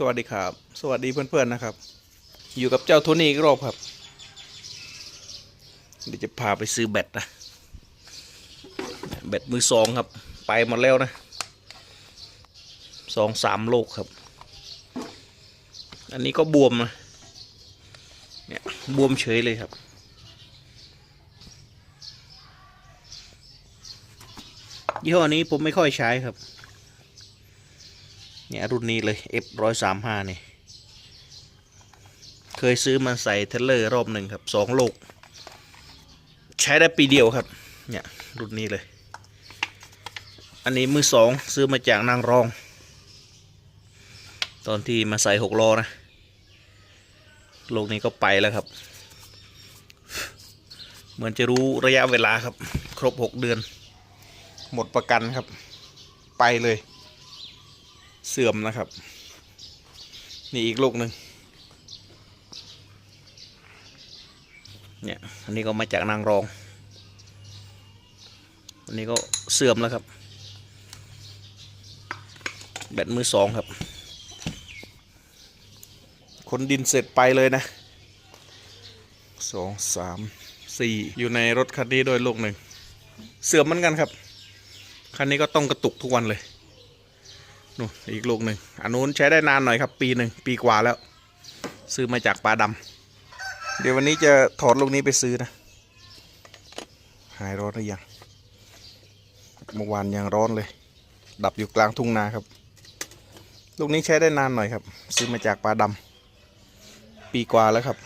สวัสดีครับ สวัสดีเพื่อนๆนะครับ อยู่กับเจ้าโทนี่อีกรอบครับเดี๋ยวจะพาไปซื้อแบตนะแบตมือสองครับ ไปหมดแล้วนะสองสามโลกครับ อันนี้ก็บวมนะเนี่ยบวมเฉยเลยครับ ยี่ห้อนี้ผมไม่ค่อยใช้ครับ เนี่ยรุ่นนี้เลย F ร้อยสามห้านี่ เคยซื้อมาใส่เทเลอร์รอบหนึ่งครับสองโลก ใช้ได้ปีเดียวครับ เนี่ย รุ่นนี้เลย อันนี้มือสองซื้อมาจากนางรอง ตอนที่มาใส่หกล้อนะโลกนี้ก็ไปแล้วครับ เหมือนจะรู้ระยะเวลาครับ ครบหกเดือน หมดประกันครับ ไปเลย สื่อมนะครับ นี่อีกลูกหนึ่งเนี่ยอันนี้ก็มาจากนางรอง อันนี้ก็เสื่อมแล้วครับ แบตมือสองครับคนดินเสร็จไปเลยนะสองสามสี่อยู่ในรถคันนี้ด้วยลูกหนึ่ง เสื่อมเหมือนกันครับ คันนี้ก็ต้องกระตุกทุกวันเลย นู่นอีกลูกหนึ่งอันนู้นใช้ได้นานหน่อยครับ ปีหนึ่งปีกว่าแล้ว ซื้อมาจากปลาดำเดี๋ยววันนี้จะถอดลูกนี้ไปซื้อนะ หายร้อนหรือยังเมื่อวานยังร้อนเลย ดับอยู่กลางทุ่งนาครับ ลูกนี้ใช้ได้นานหน่อยครับ ซื้อมาจากปลาดำปีกว่าแล้วครับ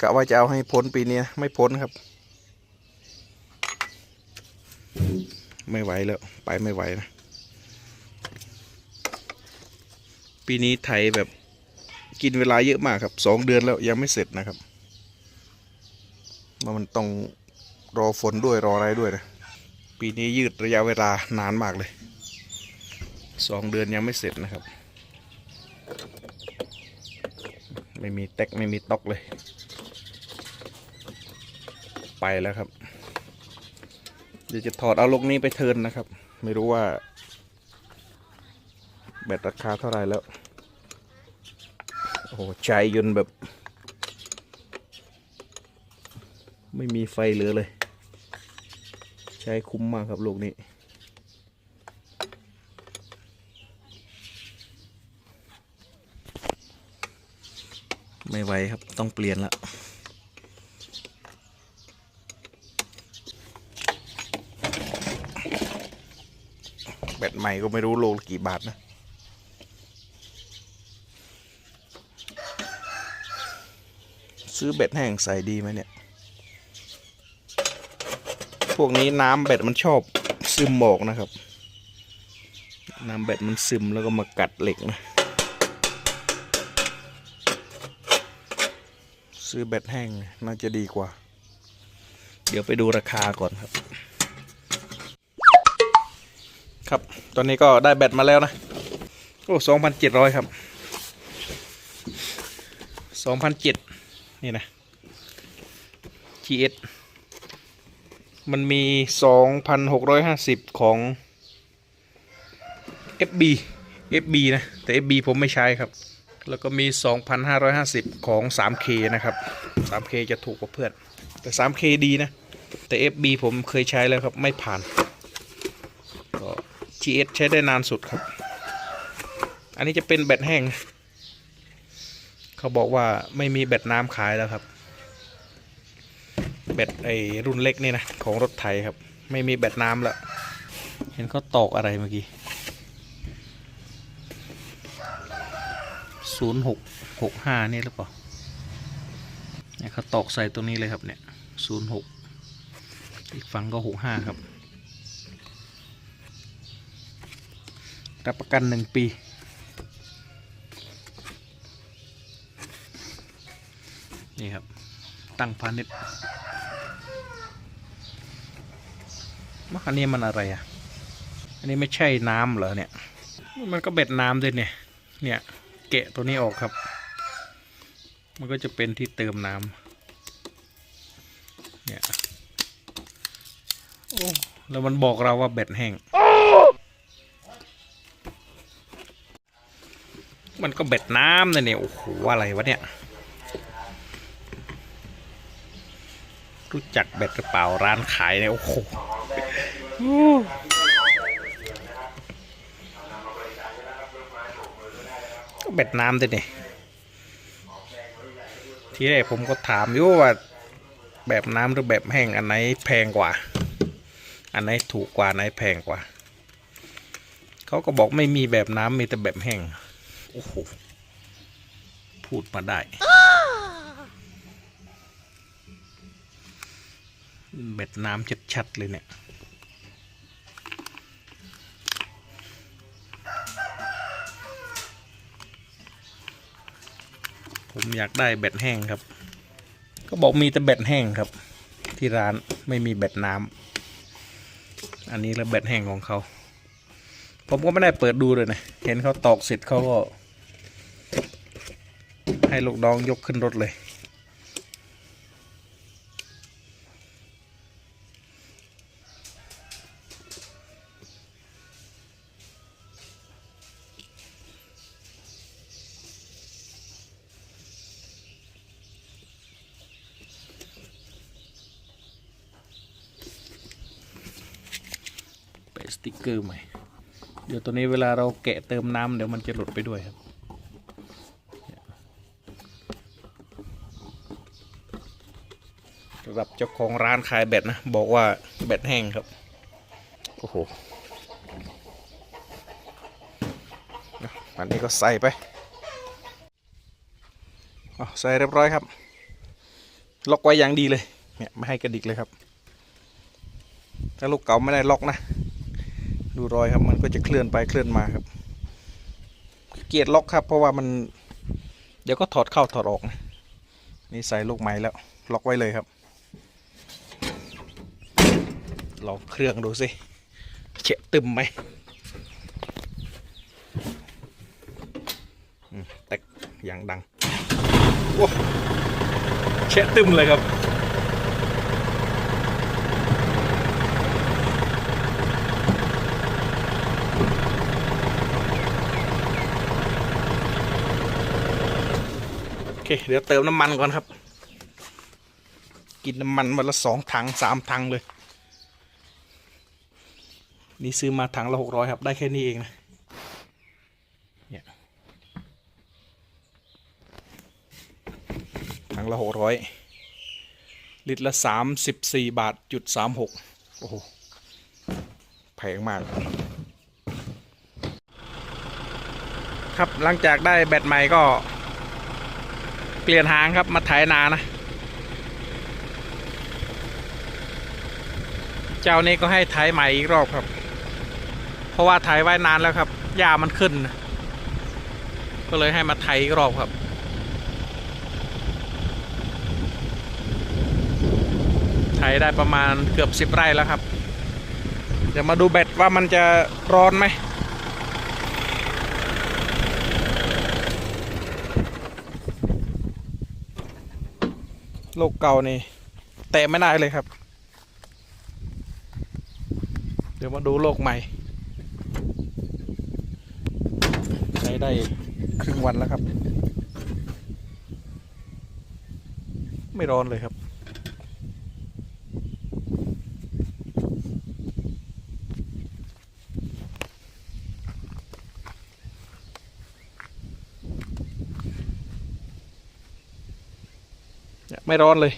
กะว่าจะเอาให้พ้นปีนี้ไม่พ้นครับ ไม่ไหวแล้ว ไปไม่ไหวนะ ปีนี้ไถแบบกินเวลาเยอะมากครับสองเดือนแล้วยังไม่เสร็จนะครับว่ามันต้องรอฝนด้วยรออะไรด้วยนะปีนี้ยืดระยะเวลานานมากเลยสองเดือนยังไม่เสร็จนะครับ ไม่มีแตกไม่มีตอกเลย ไปแล้วครับ เดี๋ยวจะถอดเอาลูกนี้ไปเทิร์นนะครับ ไม่รู้ว่า แบตราคาเท่าไรแล้ว โอ้ใจยนแบบ ไม่มีไฟเหลือเลย ใช้คุ้มมากครับลูกนี้ไม่ไหวครับ ต้องเปลี่ยนละแบตใหม่ก็ไม่รู้โลกี่บาทนะ ซื้อเบ็ดแห้งใส่ดีไหมเนี่ย พวกนี้น้ำเบ็ดมันชอบซึมหมอกนะครับ น้ำเบ็ดมันซึมแล้วก็มากัดเหล็กนะ ซื้อเบ็ดแห้งน่าจะดีกว่า เดี๋ยวไปดูราคาก่อนครับ ครับ ตอนนี้ก็ได้แบตมาแล้วนะ โอ้สองพันเจ็ดร้อยครับสองพันเจ็ด นี่นะ GS มันมี 2,650 ของ FB FB นะ แต่ FB ผมไม่ใช้ครับ แล้วก็มี 2,550 ของ 3K นะครับ 3K จะถูกกว่าเพื่อน แต่ 3K ดีนะ แต่ FB ผมเคยใช้แล้วครับ ไม่ผ่าน ก็ GS ใช้ได้นานสุดครับ อันนี้จะเป็นแบตแห้ง เขาบอกว่าไม่มีแบตน้ำขายแล้วครับ แบตไอรุ่นเล็กนี่นะของรถไถครับ ไม่มีแบตน้ำแล้วเห็นเขาตอกอะไรเมื่อกี้ศูนย์หกหกห้านี่หรือเปล่าเนี่ยเขาตอกใส่ตรงนี้เลยครับเนี่ยศูนย์หกอีกฝั่งก็หกห้าครับ รับประกันหนึ่งปี นี่ครับ ตั้งพาณิชย์ว่าอันนี้มันอะไรอะ อันนี้ไม่ใช่น้ำเหรอเนี่ย มันก็เบ็ดน้ำด้วยเนี่ย เนี่ยแกะตัวนี้ออกครับ มันก็จะเป็นที่เติมน้ำเนี่ย โอ้ แล้วมันบอกเราว่าแบตแห้ง มันก็เบ็ดน้ำนะเนี่ย โอ้โห อะไรวะเนี่ย รู้จักเบ็ดหรือเปล่าร้านขายเนี่ยโอ้โหก็เบ็ดน้ำดิเนี่ทีแรกผมก็ถามอยู่ว่าแบบน้ำหรือแบบแห้งอันไหนแพงกว่า อันไหนถูกกว่าอันไหนแพงกว่า เขาก็บอกไม่มีแบบน้ำมีแต่แบบแห้ง โอ้โห พูดมาได้ เบ็ดน้ำชัดๆเลยเนี่ยผมอยากได้เบ็ดแห้งครับ ก็บอกมีแต่เบ็ดแห้งครับ ที่ร้านไม่มีเบ็ดน้ำอันนี้ล้วเบ็ดแห้งของเขา ผมก็ไม่ได้เปิดดูเลยนะ เห็นเขาตอกเสร็จเขาก็ ให้ลูกน้องยกขึ้นรถเลย ติกเกอร์ใหม่ เดี๋ยวตัวนี้เวลาเราแกะเติมน้ำเดี๋ยวมันจะหลุดไปด้วยครับสำหรับเจ้าของร้านขายแบตนะ บอกว่าแบตแห้งครับ โอ้โหอันนี้ก็ใส่ไปเอใส่เรียบร้อยครับ ล็อกไว้อย่างดีเลย เนี่ยไม่ให้กระดิกเลยครับ ถ้าลูกเก่าไม่ได้ล็อกนะ ดูรอยครับ มันก็จะเคลื่อนไปเคลื่อนมาครับ เกียร์ล็อกครับเพราะว่ามัน เดี๋ยวก็ถอดเข้าถอดออกนะนี่ใส่ลูกใหม่แล้วล็อกไว้เลยครับลองเครื่องดูสิเฉะตึมไหมอืมแตกอย่างดังโอ้เฉะตึมเลยครับ เคเดี๋ยวเติมน้ำมันก่อนครับ กินน้ำมันวันละสองถังสามถังเลย นี่ซื้อมาถังละหกร้อยครับ ได้แค่นี้เองนะเนี่ยถังละหกร้อยลิตรละสามสิบสี่บาทจุดสามหกโอ้โหแพงมาก ครับหลังจากได้แบตใหม่ก็ เปลี่ยนหางครับมาไถนานะ เจ้านี้ก็ให้ไถใหม่อีกรอบครับ เพราะว่าไถไว้นานแล้วครับหญ้ามันขึ้นนะก็เลยให้มาไถอีกรอบครับไถได้ประมาณเกือบสิบไร่แล้วครับ เดี๋ยวมาดูแบตว่ามันจะร้อนไหม โลกเก่านี่ แตะไม่ได้เลยครับ เดี๋ยวมาดูโลกใหม่ ใช้ได้ครึ่งวันแล้วครับ ไม่ร้อนเลยครับ ไม่ร้อนเลย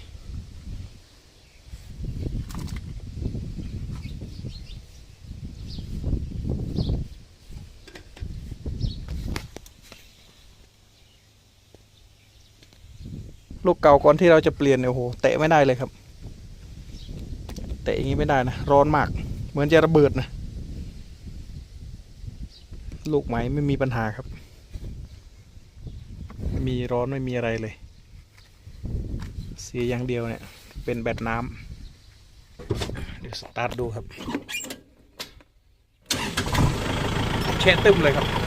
ลูกเก่าก่อนที่เราจะเปลี่ยนเนี่ยโอ้โหเตะไม่ได้เลยครับ เตะอย่างนี้ไม่ได้นะ ร้อนมาก เหมือนจะระเบิดนะ ลูกไหมไม่มีปัญหาครับไม่มีร้อนไม่มีอะไรเลย สียอย่างเดียวเนี่ย เป็นแบตน้ำเดี๋ยวสตาร์ทดูครับแช่ตึมเลยครับ